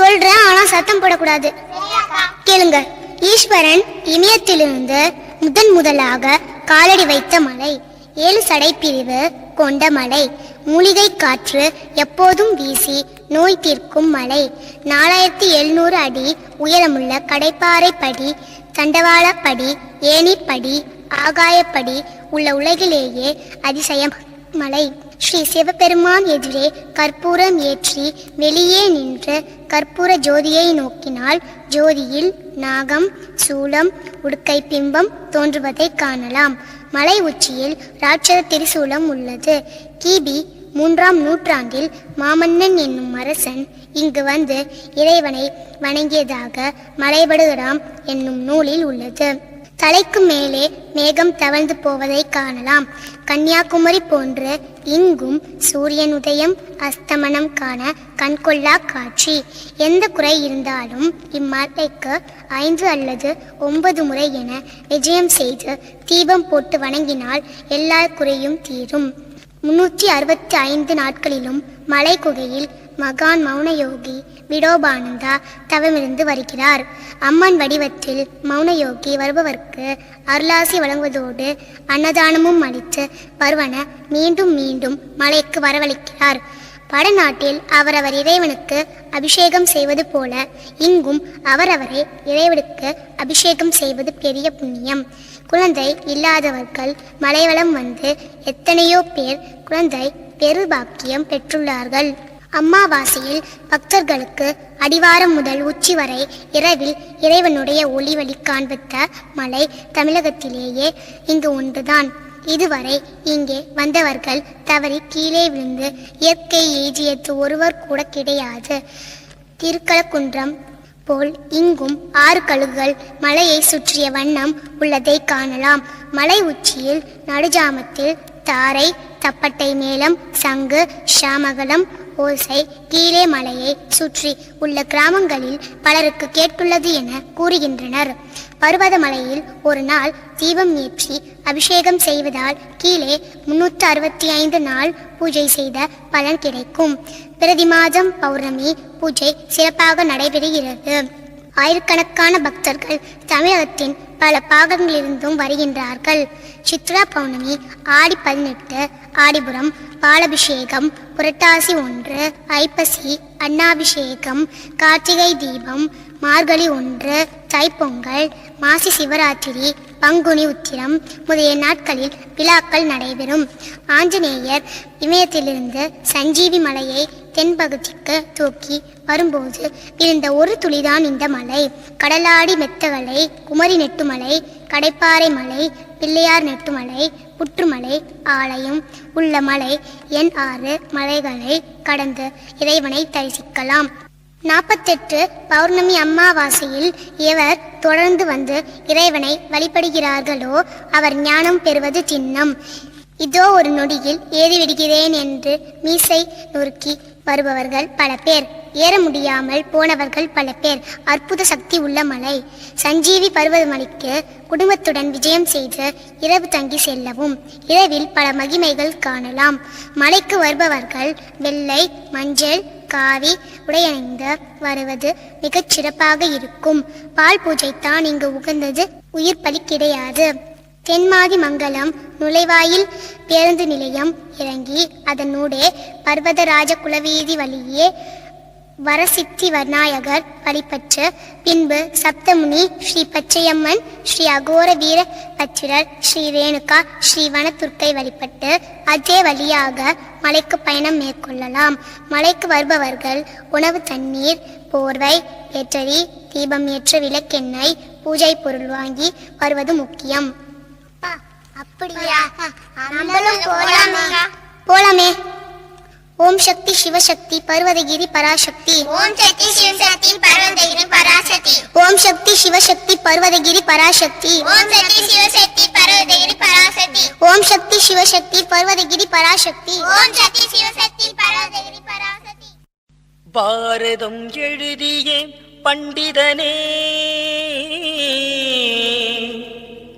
சொல்றேன் ஆனா சத்தம் போடக்கூடாது. கேளுங்க. ஈஸ்வரன் இமயத்திலிருந்து முதன் முதலாக காலடி வைத்த மலை ஏழு சடை பிரிவு கொண்ட மலை மூலிகை காற்று எப்போதும் வீசி நோய் தீர்க்கும் மலை நாலாயிரத்தி எழுநூறு அடி உயரமுள்ள கடைப்பாறை படி தண்டவாளப்படி ஏணிப்படி ஆகாயப்படி உள்ள உலகிலேயே அதிசயம் மலை. ஸ்ரீ சிவபெருமான் எதிரே கற்பூரம் ஏற்றி வெளியே நின்று கற்பூர ஜோதியை நோக்கினால் ஜோதியில் நாகம் சூலம் உடுக்கை பிம்பம் தோன்றுவதை காணலாம். மலை உச்சியில் ராட்சத திரிசூலம் உள்ளது. கிபி மூன்றாம் நூற்றாண்டில் மாமன்னன் என்னும் அரசன் இங்கு வந்து இறைவனை வணங்கியதாக மலைபடுகிறாம் என்னும் நூலில் உள்ளது. தலைக்கு மேலே மேகம் தவழ்ந்து போவதை காணலாம். கன்னியாகுமரி போன்று இங்கும் சூரியன் உதயம் அஸ்தமனம் காண கண்கொள்ளா காட்சி. எந்த குறை இருந்தாலும் இம்மலைக்கு ஐந்து அல்லது ஒன்பது முறை என விஜயம் செய்து தீபம் போட்டு வணங்கினால் எல்லா குறையும் தீரும். முன்னூற்றி அறுபத்தி ஐந்து நாட்களிலும் மலை குகையில் மகான் மௌனயோகி விடோபானந்தா தவமிருந்து வருகிறார். அம்மன் வடிவத்தில் மௌனயோகி வருபவர்க்கு அருளாசி வழங்குவதோடு அன்னதானமும் அளித்து வருவன மீண்டும் மீண்டும் மலைக்கு வரவழைக்கிறார். வடநாட்டில் அவரவர் இறைவனுக்கு அபிஷேகம் செய்வது போல இங்கும் அவரவரை இறைவனுக்கு அபிஷேகம் செய்வது பெரிய புண்ணியம். குழந்தை இல்லாதவர்கள் மலைவளம் வந்து எத்தனையோ பேர் குழந்தை பெரு பாக்கியம் பெற்றுள்ளார்கள். அம்மாவாசையில் பக்தர்களுக்கு அடிவாரம் முதல் உச்சி வரை இரவில் இறைவனுடைய ஒளி வழி காண்பித்த மலை தமிழகத்திலேயே இங்கு ஒன்றுதான். இதுவரை இங்கே வந்தவர்கள் தவறி கீழே விழுந்து இயற்கை எய்தியது ஒருவர் கூட கிடையாது. திருக்கலக்குன்றம் போல் இங்கும் ஆறு கழுகுகள் மலையை சுற்றிய வண்ணம் உள்ளதை காணலாம். மலை உச்சியில் நடுஜாமத்தில் தாரை தப்பட்டை மேளம் சங்கு ஷாமகலம் ஓசை கீழே மலையை சுற்றி உள்ள கிராமங்களில் பலருக்கு கேட்டுள்ளது என கூறுகின்றனர். பர்வதமலையில் ஒரு நாள் தீபம் ஏற்றி அபிஷேகம் செய்வதால் கீழே முன்னூற்று அறுபத்தி ஐந்து நாள் பூஜை செய்த பலன் கிடைக்கும். பிரதி மாதம் பௌர்ணமி பூஜை சிறப்பாக நடைபெறுகிறது. ஆயிரக்கணக்கான பக்தர்கள் தமிழகத்தின் பல பாகங்களிலிருந்தும் வருகின்றார்கள். சித்ரா பௌர்ணமி ஆடி பதினெட்டு ஆடிபுரம் பாலபிஷேகம் புரட்டாசி ஒன்று ஐப்பசி அன்னாபிஷேகம் கார்த்திகை தீபம் மார்கழி ஒன்று தைப்பொங்கல் மாசி சிவராத்திரி பங்குனி உத்திரம் முதலிய நாட்களில் விழாக்கள் நடைபெறும். ஆஞ்சநேயர் இமயத்திலிருந்து சஞ்சீவி மலையை தென்பகுதிக்கு தூக்கி வரும்போது விழுந்த ஒரு துளிதான் இந்த மலை. கடலாடி மெத்தகலை குமரி நெட்டுமலை கடைப்பாறை மலை பிள்ளையார் நெட்டுமலை புற்றுமலை ஆலயம் உள்ள மலை எண் ஆறு மலைகளை கடந்து இறைவனை தரிசிக்கலாம். நாற்பத்தெட்டு பௌர்ணமி அம்மாவாசையில் எவர் தொடர்ந்து வந்து இறைவனை வழிபடுகிறார்களோ அவர் ஞானம் பெறுவது சின்னம். இதோ ஒரு நொடியில் ஏறிவிடுகிறேன் என்று மீசை நொறுக்கி வருபவர்கள் பல பேர். ஏற முடியாமல் போனவர்கள் பல பேர். அற்புத சக்தி உள்ள மலை. சஞ்சீவி பருவதமலைக்கு குடும்பத்துடன் விஜயம் செய்து இரவு தங்கி செல்லவும். இரவில் பல மகிமைகள் காணலாம். மலைக்கு வருபவர்கள் வெள்ளை மஞ்சள் காவி உடையணிந்து வருவது மிகச் சிறப்பாக இருக்கும். பால் பூஜை தான் இங்கு உகந்தது. உயிர் பலி கிடையாது. தென்மாதி மங்கலம் நுழைவாயில் பேருந்து நிலையம் இறங்கி அதனூடே பர்வதராஜ குலவீதி வழியே வரசித்தி விநாயகர் வழிபற்று பின்பு சப்தமுனி ஸ்ரீ பச்சையம்மன் ஸ்ரீ அகோர வீர பச்சிரர் ஸ்ரீ ரேணுகா ஸ்ரீ வனத்துர்க்கை வழிபட்டு அதே வழியாக மலைக்கு பயணம் மேற்கொள்ளலாம். மலைக்கு வருபவர்கள் உணவு தண்ணீர் போர்வை ஏற்றரி தீபம் ஏற்ற விளக்கெண்ணெய் பூஜை பொருள் வாங்கி வருவது முக்கியம். அப்படியா? நம்மளும் போலாமே? போலாமே? ஓம் சக்தி சிவசக்தி பர்வதகிரி பராசக்தி. ஓம் சக்தி சிவசக்தி பர்வதகிரி பராசக்தி. ஓம் சக்தி சிவசக்தி பர்வதகிரி பராசக்தி. ஓம் சக்தி சிவசக்தி பர்வதகிரி பராசக்தி. ஓம் சக்தி சிவசக்தி பர்வதகிரி பராசக்தி. ஓம் சக்தி சிவசக்தி பர்வதகிரி பராசக்தி. பாரதம் எழுதிய பண்டிதனே.